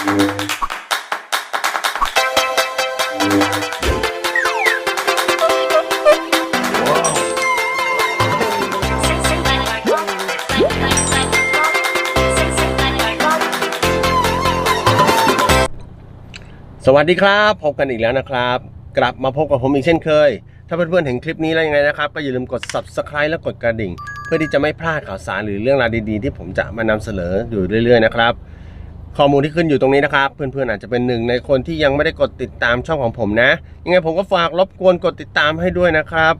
สวัสดีครับ พบกันอีกแล้วนะครับ กลับมาพบกับผมอีกเช่นเคย ถ้าเพื่อนๆเห็นคลิปนี้แล้วยังไงนะครับ ก็อย่าลืมกด subscribe และกดกระดิ่ง เพื่อที่จะไม่พลาดข่าวสารหรือเรื่องราวดีๆ ที่ผมจะมานำเสนออยู่เรื่อยๆนะครับ ข้อมูลที่ขึ้นอยู่ตรงนี้นะครับ เพื่อนๆอาจจะเป็นหนึ่งในคนที่ยังไม่ได้กดติดตามช่องของผมนะ ยังไงผมก็ฝากรบกวนกดติดตามให้ด้วยนะครับ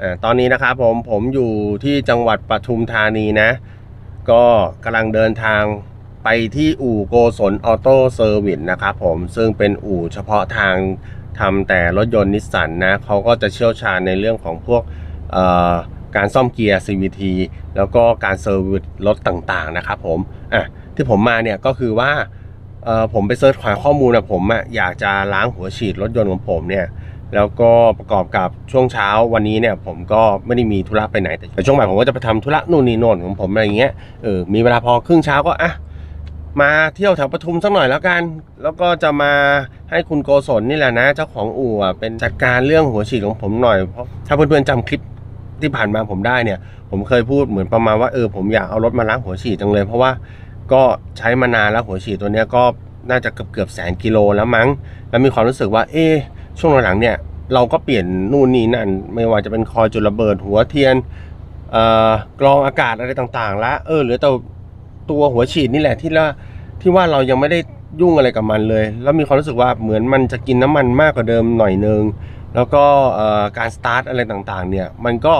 อตอนนี้นะครับผมผมอยู่ที่จังหวัดปทุมธานีนะ ก็กำลังเดินทางไปที่อู่โกศลออโต้เซอร์วิสนะครับผมซึ่งเป็นอู่เฉพาะทางทำแต่รถยนต์นิสสันนะเขาก็จะเชี่ยวชาญในเรื่องของพวกเอ่อ การซ่อมเกียร์ CVT แล้วก็การเซอร์วิสรถต่างๆนะครับผมอะที่ผมมาเนี่ยก็คือว่าเออผมไปเซิร์ชหาข้อมูลนะผมอะอยากจะล้างหัวฉีดรถยนต์ของผมเนี่ยแล้วก็ประกอบกับช่วงเช้าวันนี้เนี่ยผมก็ไม่ได้มีธุระไปไหนแต่ช่วงบ่ายผมก็จะไปทำธุระนู่นนี่โน่นของผมอะไรอย่างเงี้ยเออมีเวลาพอครึ่งเช้าก็อะมาเที่ยวแถวปทุมสักหน่อยแล้วกัน แล้วก็จะมาให้คุณโกศลนี่แหละนะ เจ้าของอู่เป็นจัดการเรื่องหัวฉีดของผมหน่อยเพราะถ้าเพื่อนๆจำคลิป ที่ผ่านมาผมได้เนี่ย ผมเคยพูดเหมือนประมาณว่าเออผมอยากเอารถมาล้างหัวฉีดจังเลย เพราะว่าก็ใช้มานานแล้วหัวฉีดตัวเนี้ยก็น่าจะเกือบเกือบแสนกิโลแล้วมั้ง แล้วมีความรู้สึกว่าเอ๊ะช่วงหลังๆเนี่ยเราก็เปลี่ยนนู่นนี่นั่น ไม่ว่าจะเป็นคอยจุดระเบิดหัวเทียนอ่อกรองอากาศอะไรต่างๆแล้วเออเหลือแต่ตัวหัวฉีดนี่แหละที่ละที่ว่าเรายังไม่ได้ยุ่งอะไรกับมันเลย แล้วมีความรู้สึกว่าเหมือนมันจะกินน้ำมันมากกว่าเดิมหน่อยนึง แล้วก็การสตาร์ทอะไรต่างๆ เนี่ย มันก็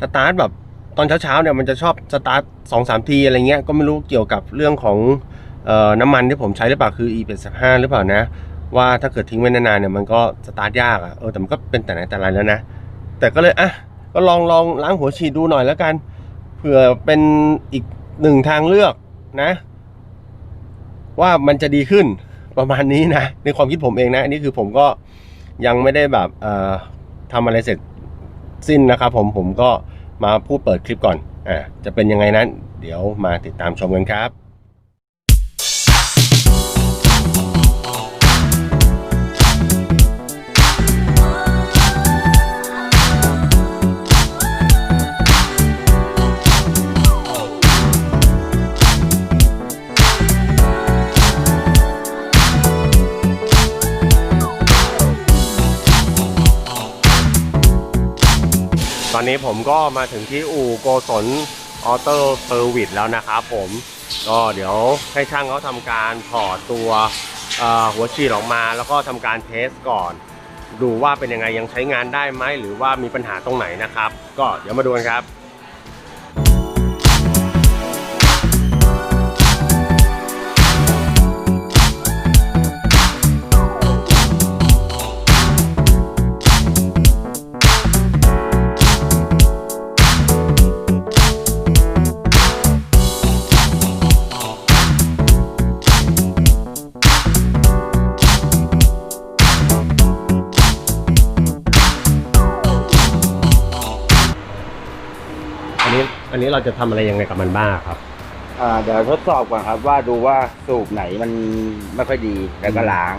สตาร์ทแบบตอนเช้าๆเนี่ยมันจะชอบสตาร์ทสองสามทีอะไรเงี้ยก็ไม่รู้เกี่ยวกับเรื่องของออน้ำมันที่ผมใช้หรือเปล่าคือ e 8 5หรือเปล่านะ ว่าถ้าเกิดทิ้งไว้นานๆเนี่ยมันก็สตาร์ทยากอะ่ะเออแต่มันก็เป็นแต่ไหนแต่ไรแล้วนะ แต่ก็เลยอะก็ลองลองล้างหัวฉีดดูหน่อยแล้วกันเผื่อเป็นอีกหนึ่งทางเลือกนะ ว่ามันจะดีขึ้นประมาณนี้นะในความคิดผมเองนะอันนี้คือผมก็ ยังไม่ได้แบบเอ่อทำอะไรเสร็จสิ้นนะครับผมผมก็มาพูดเปิดคลิปก่อนอ่าจะเป็นยังไงนั้น เดี๋ยวมาติดตามชมกันครับ อนนี้ผมก็มาถึงที่อู่โกศลออโต้เซอร์วิสแล้วนะครับผมก็เดี๋ยวให้ช่างเขาทำการถอดตัวหัวฉีดออกมา แล้วก็ทำการเทสก่อน ดูว่าเป็นยังไงยังใช้งานได้ไหมหรือว่ามีปัญหาตรงไหนนะครับ ก็เดี๋ยวมาดูกันครับ นนี้อันนี้เราจะทำอะไรยังไงกับมันบ้างครับ อ่าเดี๋ยวทดสอบก่อนครับว่าดูว่าสูบไหนมันไม่ค่อยดีแล้วก็ล้าง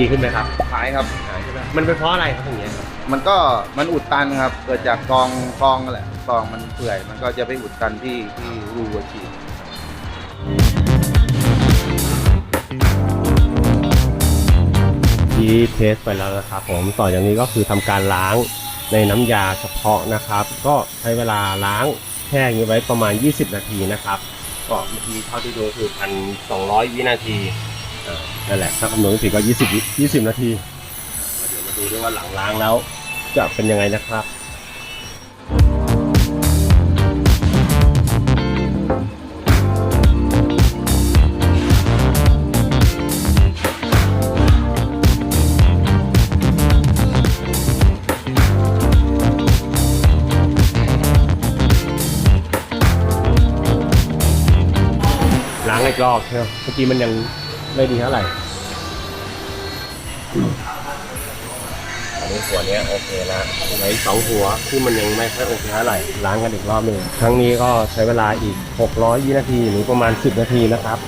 ดีขึ้นไหมครับหายครับ หายใช่ไหมมันเป็นเพราะอะไรครับอย่างเงี้ยครับมันก็มันอุดตันครับ เกิดจากกองกองนั่นแหละกองมันเปื่อย มันก็จะไปอุดตันที่ที่รูหัวฉีด ที่เทสไปแล้วนะครับผมต่ออย่างนี้ก็คือทำการล้างในน้ำยาเฉพาะนะครับ ก็ใช้เวลาล้างแช่อย่างนี้ไว้ประมาณ 20 นาทีนะครับ ก็บางทีเท่าที่ดูคือพันสองวินาทีเอ่อ นั่นแหละถ้ากำหนดไม่ผิก็20 20 นาทีเดี๋ยวมาดูด้วยว่าหลังล้างแล้ว จะเป็นยังไงนะครับล้างอีกรอบเชียวเมื่อกี้มันยัง ไม่ดีเท่าไหร่อันนี้หัวเนี้ยโอเคแล้วไหนสองหัวที่มันยังไม่ค่อยโอเคเท่าไหร่ล้างกันอีกรอบหนึ่งครั้งนี้ก็ใช้เวลาอีก 600วินาทีหรือประมาณ 10 นาทีนะครับ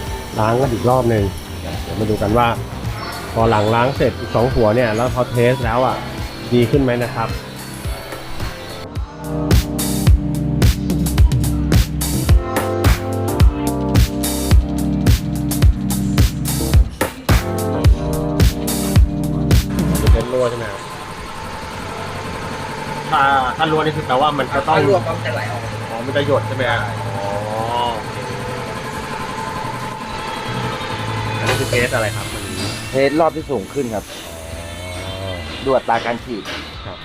ล้างกันอีกรอบหนึ่งเดี๋ยวมาดูกันว่า พอหลังล้างเสร็จอีกสองหัวเนี่ยแล้วพอเทสแล้วอะดีขึ้นไหมนะครับ ถ้าถ้ารั่วนี่คือแปลว่ามันจะต้องถ้ารวมก็จะไหลออกอ๋อมันจะหยดใช่ไหมครับอ๋อโอเคอันนี้คือเทสอะไรครับมันเทสรอบที่สูงขึ้นครับดูอัตราการฉีดครับ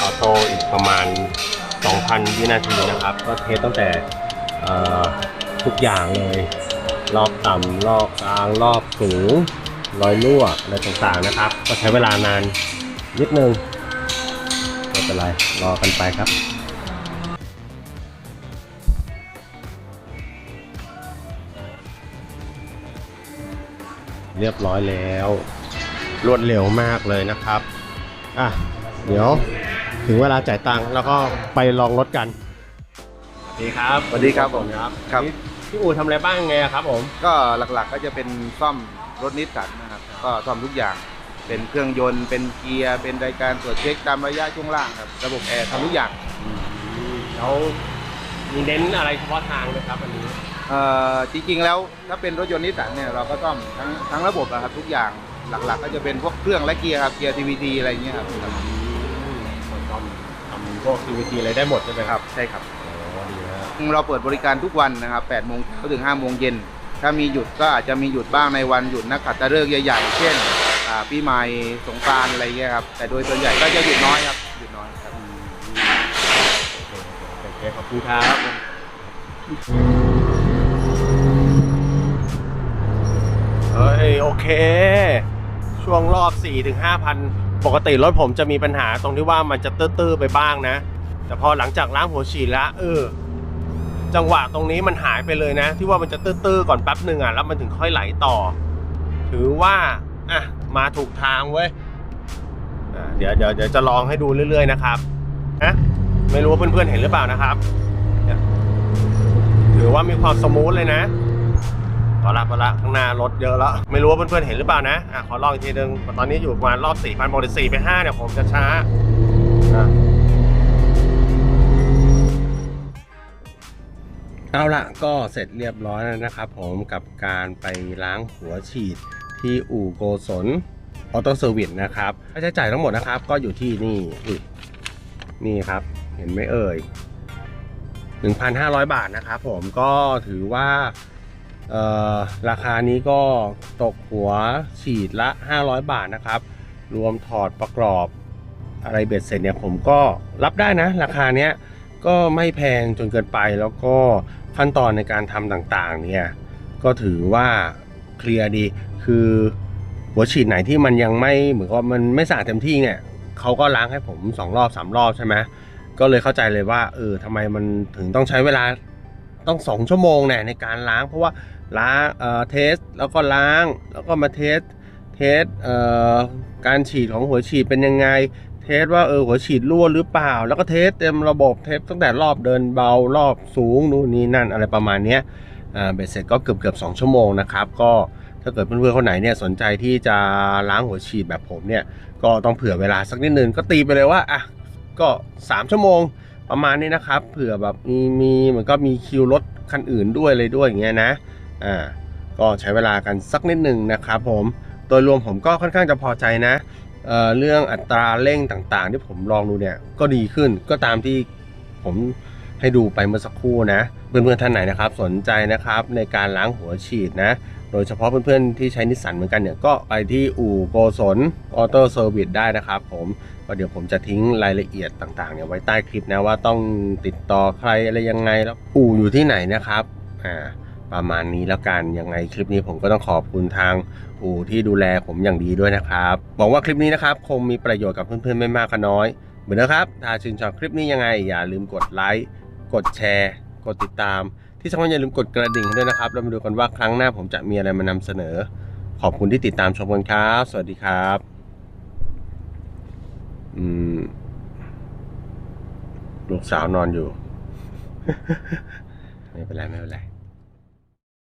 ออโต้อีกประมาณ 2,000 วินาทีนะครับ ก็เทสตั้งแต่เอ่อทุกอย่างเลย รอบต่ำรอบกลางรอบสูง รอยรั่วอะไรต่างๆนะครับ ก็ใช้เวลานานนิดนึงไม่เป็นไรรอกันไปครับเรียบร้อยแล้ว รวดเร็วมากเลยนะครับ อะ เดี๋ยวถึงเวลาจ่ายตังค์แล้วก็ไปลองรถกันสวัสดีครับสวัสดีครับผมครับ ครับนี่พี่อู๋ทำอะไรบ้างไงอะครับผม ก็หลักๆก็จะเป็นซ่อม รถนิสสันนะครับ ก็ซ่อมทุกอย่าง เป็นเครื่องยนต์ เป็นเกียร์ เป็นรายการตรวจเช็คตามระยะช่วงล่างครับ ระบบแอร์ทำทุกอย่างแล้วมีเน้นอะไรเฉพาะทางไหมครับอันนี้เอ่อจริงๆแล้วถ้าเป็นรถยนต์นิสสันเนี่ยเราก็ซ่อมทั้งทั้งระบบอะครับทุกอย่างหลักๆ ก็จะเป็นพวกเครื่องและเกียร์ครับเกียร์ TVT อะไรเงี้ยครับทำทำพวก CVT อะไรได้หมดใช่ไหมครับ ใช่ครับโอ้ดีนะเราเปิดบริการทุกวันนะครับ8โมงเช้าถึง5โมงเย็น ถ้ามีหยุดก็อาจจะมีหยุดบ้างในวันหยุดนักขัตฤกษ์ใหญ่ๆ เช่นปีใหม่สงกรานต์อะไรเงี้ยครับ แต่โดยส่วนใหญ่ก็จะหยุดน้อยครับ หยุดน้อยครับโอเคขอบคุณครับเฮ้ยโอเค ช่วงรอบ 4-5ถึง5,000ปกติรถผมจะมีปัญหาตรงที่ว่ามันจะตื้อๆไปบ้างนะ แต่พอหลังจากล้างหัวฉีดแล้วเออ จังหวะตรงนี้มันหายไปเลยนะ ที่ว่ามันจะตื้อๆก่อนแป๊บหนึ่งอะแล้วมันถึงค่อยไหลต่อ ถือว่าอะมาถูกทางเว้ยเดี๋ยวเดี๋ยวเดี๋ยวจะลองให้ดูเรื่อย ๆ นะครับนะไม่รู้ว่าเพื่อนๆเห็นหรือเปล่านะครับถือว่ามีความสมูทเลยนะพอละพอละข้างหน้ารถเยอะแล้วไม่รู้ว่าเพื่อนๆเห็นหรือเปล่านะอะขอลองอีกทีนึงตอนนี้อยู่ประมาณรอบ4,000ปกติ4ไป5เนี่ยผมจะช้าอะ เอาละก็เสร็จเรียบร้อยแล้วนะครับผมกับการไปล้างหัวฉีดที่อู่โกศลออโต้เซอร์วิสนะครับค่าใช้จ่ายทั้งหมดนะครับ ก็อยู่ที่นี่นี่ครับ เห็นไหมเอ่ย 1,500 บาทนะครับผมก็ถือว่าราคานี้ก็ตกหัวฉีดละ 500 บาทนะครับ รวมถอดประกอบอะไรเบ็ดเสร็จเนี่ยผมก็รับได้นะ ราคาเนี้ยก็ไม่แพงจนเกินไปแล้วก็ ขั้นตอนในการทำต่างๆเนี่ยก็ถือว่าเคลียร์ดี คือหัวฉีดไหนที่มันยังไม่เหมือนกับว่ามันไม่สะอาดเต็มที่เนี่ยเขาก็ล้างให้ผมสองรอบสามรอบใช่ไหมก็เลยเข้าใจเลยว่าเออทำไมมันถึงต้องใช้เวลาต้องสองชั่วโมงเนี่ยในการล้าง เพราะว่าล้างเอ่อเทสแล้วก็ล้างแล้วก็มาเทสเทสเอ่อการฉีดของหัวฉีดเป็นยังไง เทสว่าเออหัวฉีดรั่วหรือเปล่า แล้วก็เทสเต็มระบบเทสตั้งแต่รอบเดินเบารอบสูงนู่นนี่นั่นอะไรประมาณเนี้ยอ่าเบ็ดเสร็จก็เกือบเกือบสองชั่วโมงนะครับ ก็ถ้าเกิดเพื่อนๆคนไหนเนี่ยสนใจที่จะล้างหัวฉีดแบบผมเนี่ยก็ต้องเผื่อเวลาสักนิดนึงก็ตีไปเลยว่าอะก็ 3 ชั่วโมงประมาณนี้นะครับ เผื่อแบบมีมีเหมือนก็มีคิวรถคันอื่นด้วยเลยด้วยอย่างเงี้ยนะอ่าก็ใช้เวลากันสักนิดหนึ่งนะครับผมโดยรวมผมก็ค่อนข้างจะพอใจนะ เเรื่องอัตราเร่งต่างๆ ที่ผมลองดูเนี่ยก็ดีขึ้นก็ตามที่ผมให้ดูไปเมื่อสักครู่นะเพื่อนๆท่านไหนนะครับ สนใจนะครับในการล้างหัวฉีดนะ โดยเฉพาะเพื่อนๆที่ใช้นิสสันเหมือนกันเนี่ยก็ไปที่อู่โกศลออโต้เซอร์วิสได้นะครับ ผมก็เดี๋ยวผมจะทิ้งรายละเอียดต่างๆเนี่ยไว้ใต้คลิปนะว่าต้องติดต่อใครอะไรยังไงแล้วอู่อยู่ที่ไหนนะครับอ่า ประมาณนี้แล้วกันยังไงคลิปนี้ผมก็ต้องขอบคุณทางอู่ที่ดูแลผมอย่างดีด้วยนะครับหวังว่าคลิปนี้นะครับคงมีประโยชน์กับเพื่อนๆไม่มากก็น้อย เหมือนนะครับ ถ้าชื่นชอบคลิปนี้ยังไง อย่าลืมกดไลค์กดแชร์ กดติดตาม ที่สำคัญอย่าลืมกดกระดิ่งด้วยนะครับแล้วมาดูกันว่าครั้งหน้าผมจะมีอะไรมานำเสนอ ขอบคุณที่ติดตามชมกันครับ สวัสดีครับลูกสาวนอนอยู่ ไม่เป็นไรไม่เป็นไร